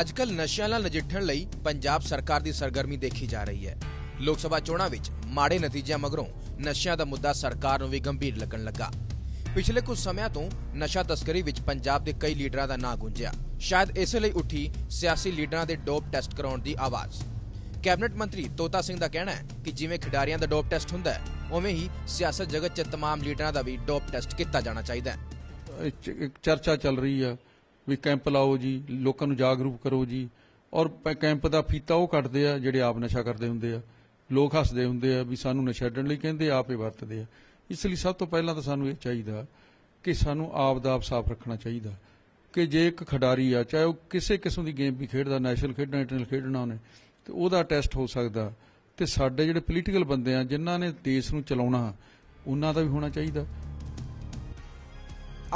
ਅੱਜਕੱਲ ਨਸ਼ਿਆਂ ਨਾਲ ਨਜਿੱਠਣ ਲਈ ਪੰਜਾਬ ਸਰਕਾਰ ਦੀ ਸਰਗਰਮੀ ਦੇਖੀ ਜਾ ਰਹੀ ਹੈ ਲੋਕ ਸਭਾ ਚੋਣਾਂ ਵਿੱਚ ਮਾੜੇ ਨਤੀਜਿਆਂ ਮਗਰੋਂ ਨਸ਼ਿਆਂ ਦਾ ਮੁੱਦਾ ਸਰਕਾਰ ਨੂੰ ਵੀ ਗੰਭੀਰ ਲੱਗਣ ਲੱਗਾ ਪਿਛਲੇ ਕੁਝ ਸਮਿਆਂ ਤੋਂ ਨਸ਼ਾ ਤਸਕਰੀ ਵਿੱਚ ਪੰਜਾਬ ਦੇ ਕਈ ਲੀਡਰਾਂ ਦਾ ਨਾਂ ਗੂੰਜਿਆ ਸ਼ਾਇਦ ਇਸੇ ਲਈ ਉੱਠੀ ਸਿਆਸੀ ਲੀਡਰਾਂ ਦੇ ਡੋਪ ਟੈਸਟ ਕਰਾਉਣ ਦੀ ਆਵਾਜ਼ ਕੈਬਨਿਟ ਮੰਤਰੀ ਤੋਤਾ ਸਿੰਘ ਦਾ ਕਹਿਣਾ ਹੈ ਕਿ ਜਿਵੇਂ ਖਿਡਾਰੀਆਂ ਦਾ ਡੋਪ ਟੈਸਟ ਹੁੰਦਾ ਹੈ ਉਵੇਂ ਹੀ ਸਿਆਸਤ ਜਗਤ 'ਚ तमाम ਲੀਡਰਾਂ ਦਾ ਵੀ ਡੋਪ ਟੈਸਟ ਕੀਤਾ ਜਾਣਾ ਚਾਹੀਦਾ ਹੈ ਇੱਕ ਇੱਕ ਚਰਚਾ ਚੱਲ ਰਹੀ ਆ ਵੀ ਕੈਂਪ ਲਾਓ ਜੀ, ਲੋਕਾਂ ਨੂੰ ਜਾਗਰੂਕ ਕਰੋ ਜੀ। ਔਰ ਕੈਂਪ ਦਾ ਫੀਤਾ ਉਹ ਕੱਟਦੇ ਆ ਜਿਹੜੇ ਆਪ ਨਸ਼ਾ ਕਰਦੇ ਹੁੰਦੇ ਆ। ਲੋਕ ਹੱਸਦੇ ਹੁੰਦੇ ਆ ਵੀ ਸਾਨੂੰ ਨਸ਼ਾ ਛੱਡਣ ਲਈ ਕਹਿੰਦੇ, ਆਪ ਵਰਤਦੇ ਆ। ਇਸ ਲਈ ਸਭ ਤੋਂ ਪਹਿਲਾਂ ਤਾਂ ਸਾਨੂੰ ਇਹ ਚਾਹੀਦਾ ਕਿ ਸਾਨੂੰ ਆਪ ਦਾ ਆਪ ਸਾਫ਼ ਰੱਖਣਾ ਚਾਹੀਦਾ। ਕਿ ਜੇ ਇੱਕ ਖਿਡਾਰੀ ਆ, ਚਾਹੇ ਉਹ ਕਿਸੇ ਕਿਸਮ ਦੀ ਗੇਮ ਵੀ ਖੇਡਦਾ, ਨੈਸ਼ਨਲ ਖੇਡਣਾ, ਇੰਟਰਨੈਸ਼ਨਲ ਖੇਡਣਾ ਉਹਨੇ, ਤੇ ਉਹਦਾ ਟੈਸਟ ਹੋ ਸਕਦਾ। ਤੇ ਸਾਡੇ ਜਿਹੜੇ ਪੋਲੀਟੀਕਲ ਬੰਦੇ ਆ, ਜਿਨ੍ਹਾਂ ਨੇ ਦੇਸ਼ ਨੂੰ ਚਲਾਉਣਾ, ਉਹਨਾਂ ਦਾ ਵੀ ਹੋਣਾ ਚਾਹੀਦਾ।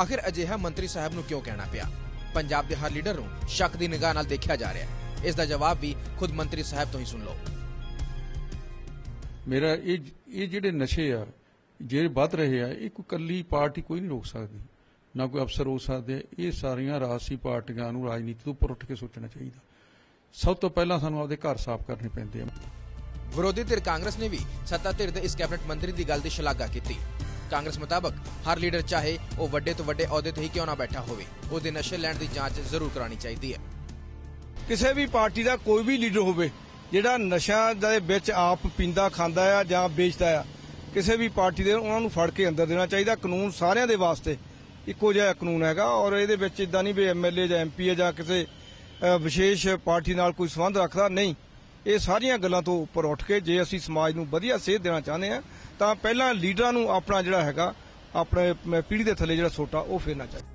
ਆਖਿਰ ਅਜਿਹਾ ਮੰਤਰੀ ਸਾਹਿਬ ਨੂੰ ਕਿਉਂ ਕਹਿਣਾ ਪਿਆ? ਪੰਜਾਬ ਦੇ ਹਰ ਲੀਡਰ ਨੂੰ ਸ਼ੱਕ ਦੀ ਨਿਗਾਹ ਨਾਲ ਦੇਖਿਆ ਜਾ ਰਿਹਾ ਹੈ। ਇਸ ਦਾ ਜਵਾਬ ਵੀ ਖੁਦ ਮੰਤਰੀ ਸਾਹਿਬ ਤੋਂ ਹੀ ਸੁਣ ਲਓ। ਮੇਰਾ ਇਹ ਇਹ ਜਿਹੜੇ ਨਸ਼ੇ ਆ ਜਿਹੜੇ ਵੱਧ ਰਹੇ ਆ ਇਹ ਕੋਈ ਕੱਲੀ ਪਾਰਟੀ ਕੋਈ ਨਹੀਂ ਰੋਕ ਸਕਦੀ। ਨਾ ਕੋਈ ਅਫਸਰ ਹੋ ਸਕਦੇ। ਇਹ ਸਾਰੀਆਂ ਰਾਜਸੀ ਪਾਰਟੀਆਂ ਨੂੰ ਰਾਜਨੀਤੀ ਤੋਂ ਉੱਪਰ ਉੱਠ ਕੇ ਸੋਚਣਾ ਚਾਹੀਦਾ। ਸਭ ਤੋਂ ਪਹਿਲਾਂ ਸਾਨੂੰ ਆਪਦੇ ਘਰ ਸਾਫ਼ ਕਰਨੇ ਪੈਂਦੇ ਆ। ਵਿਰੋਧੀ ਧਿਰ ਕਾਂਗਰਸ ਨੇ ਵੀ ਸੱਤਾ ਧਿਰ ਦੇ ਇਸ ਕੈਬਨਿਟ ਮੰਤਰੀ ਦੀ ਗੱਲ ਦੀ ਸ਼ਲਾਘਾ ਕੀਤੀ। ਕਾਂਗਰਸ ਮੁਤਾਬਕ ਹਰ ਲੀਡਰ ਚਾਹੇ ਉਹ ਵੱਡੇ ਤੋਂ ਵੱਡੇ ਅਹੁਦੇ ਤੇ ਹੀ ਕਿਉਂ ਨਾ ਬੈਠਾ ਹੋਵੇ, ਉਹਦੇ ਨਸ਼ੇ ਲੈਣ ਦੀ ਜਾਂਚ ਜ਼ਰੂਰ ਕਰਾਉਣੀ ਚਾਹੀਦੀ ਹੈ। ਕਿਸੇ ਵੀ ਪਾਰਟੀ ਦਾ ਕੋਈ ਵੀ ਲੀਡਰ ਹੋਵੇ, ਜਿਹੜਾ ਨਸ਼ਾ ਦੇ ਵਿੱਚ ਆਪ ਪੀਂਦਾ, ਖਾਂਦਾ ਆ ਜਾਂ ਵੇਚਦਾ ਆ, ਕਿਸੇ ਵੀ ਪਾਰਟੀ ਦੇ ਉਹਨਾਂ ਨੂੰ ਫੜ ਕੇ ਅੰਦਰ ਦੇਣਾ ਚਾਹੀਦਾ। ਕਾਨੂੰਨ ਸਾਰਿਆਂ ਦੇ ਵਾਸਤੇ ਇੱਕੋ ਜਿਹਾ ਕਾਨੂੰਨ ਹੈਗਾ ਔਰ ਇਹਦੇ ਵਿੱਚ ਇਦਾਂ ਨਹੀਂ ਵੀ ਐਮਐਲਏ ਜਾਂ ਐਮਪੀ ਜਾਂ ਕਿਸੇ ਵਿਸ਼ੇਸ਼ ਪਾਰਟੀ ਨਾਲ ਕੋਈ ਸੰਬੰਧ ਰੱਖਦਾ। ਨਹੀਂ ਇਹ ਸਾਰੀਆਂ ਗੱਲਾਂ ਤੋਂ ਉੱਪਰ ਉੱਠ ਕੇ ਜੇ ਅਸੀਂ ਸਮਾਜ ਨੂੰ ਵਧੀਆ ਸੇਧ ਦੇਣਾ ਚਾਹੁੰਦੇ ਆ ਤਾਂ ਪਹਿਲਾਂ ਲੀਡਰਾਂ ਨੂੰ ਆਪਣਾ ਜਿਹੜਾ ਹੈਗਾ ਆਪਣੇ ਮ, ਦੇ ਥੱਲੇ ਜਿਹੜਾ ਸੋਟਾ ਉਹ ਫੇਰਨਾ ਚਾਹੀਦਾ।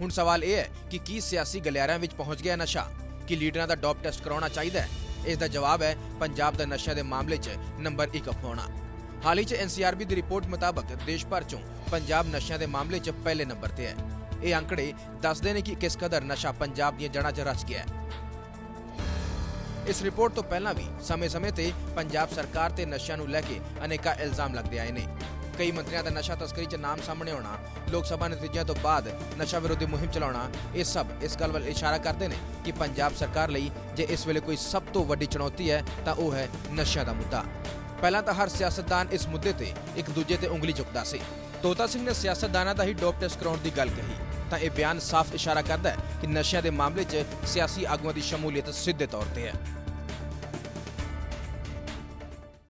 ਹੁਣ ਸਵਾਲ ਇਹ ਹੈ ਕਿ ਕੀ ਸਿਆਸੀ ਗਲਿਆਰਿਆਂ ਵਿੱਚ ਪਹੁੰਚ ਗਿਆ ਨਸ਼ਾ? ਕਿ ਲੀਡਰਾਂ ਦਾ ਡੋਪ ਟੈਸਟ ਕਰਾਉਣਾ ਚਾਹੀਦਾ ਹੈ? ਇਸ ਦਾ ਜਵਾਬ ਹੈ ਪੰਜਾਬ ਦਾ ਨਸ਼ਿਆਂ ਦੇ ਮਾਮਲੇ 'ਚ ਨੰਬਰ 1 ਅਪਣਾਉਣਾ ਹਾਲ ਹੀ 'ਚ ਐਨਸੀਆਰਬੀ ਦੀ ਰਿਪੋਰਟ ਮੁਤਾਬਕ ਦੇਸ਼ ਭਰ 'ਚੋਂ ਪੰਜਾਬ ਨਸ਼ਿਆਂ ਦੇ ਮਾਮਲੇ 'ਚ ਪਹਿਲੇ ਨੰਬਰ ਤੇ ਹੈ। ਇਹ ਅੰਕੜੇ ਦੱਸਦੇ ਨੇ ਕਿ ਕਿਸ ਕਦਰ ਨਸ਼ਾ ਪੰਜਾਬ ਦੀਆਂ ਜੜ੍ਹਾਂ 'ਚ ਰਚ ਗਿਆ ਹੈ। ਇਸ ਰਿਪੋਰਟ ਤੋਂ ਪਹਿਲਾਂ ਵੀ ਸਮੇਂ-ਸਮੇਂ ਤੇ ਪੰਜਾਬ ਸਰਕਾਰ ਤੇ ਨਸ਼ਿਆਂ ਨੂੰ ਲੈ ਕੇ ਅਨੇਕਾਂ ਇਲਜ਼ਾਮ ਲੱਗਦੇ ਆਏ ਨੇ। ਕਈ ਮੰਤਰੀਆਂ ਦਾ ਨਸ਼ਾ ਤਸਕਰੀ 'ਚ ਨਾਮ ਸਾਹਮਣੇ ਆਉਣਾ, ਲੋਕ ਸਭਾ ਨਤੀਜਿਆਂ ਤੋਂ ਬਾਅਦ ਨਸ਼ਾ ਵਿਰੋਧੀ ਮੁਹਿੰਮ ਚਲਾਉਣਾ, ਇਹ ਸਭ ਇਸ ਗੱਲ ਵੱਲ ਇਸ਼ਾਰਾ ਕਰਦੇ ਨੇ ਕਿ ਪੰਜਾਬ ਸਰਕਾਰ ਲਈ ਜੇ ਇਸ ਵੇਲੇ ਕੋਈ ਸਭ ਤੋਂ ਵੱਡੀ ਚੁਣੌਤੀ ਹੈ, ਤਾਂ ਉਹ ਹੈ ਨਸ਼ਿਆਂ ਦਾ ਮੁੱਦਾ। ਪਹਿਲਾਂ ਤਾਂ ਹਰ ਸਿਆਸਤਦਾਨ ਇਸ ਮੁੱਦੇ ਤੇ ਇੱਕ ਦੂਜੇ ਤੇ ਉਂਗਲੀ ਚੁੱਕਦਾ ਸੀ। ਤੋਤਾ ਸਿੰਘ ਨੇ ਸਿਆਸਤਦਾਨਾਂ ਦਾ ਹੀ ਡੋਪ ਟੈਸਟ ਕਰਾਉਣ ਦੀ ਗੱਲ ਕਹੀ। ਤਾਂ ਇਹ ਬਿਆਨ ਸਾਫ਼ ਇਸ਼ਾਰਾ ਕਰਦਾ ਹੈ ਕਿ ਨਸ਼ਿਆਂ ਦੇ ਮਾਮਲੇ 'ਚ ਸਿਆਸੀ ਆਗੂਆਂ ਦੀ ਸ਼ਮੂਲੀਅਤ ਸਿੱਧੇ ਤੌਰ ਤੇ ਹੈ।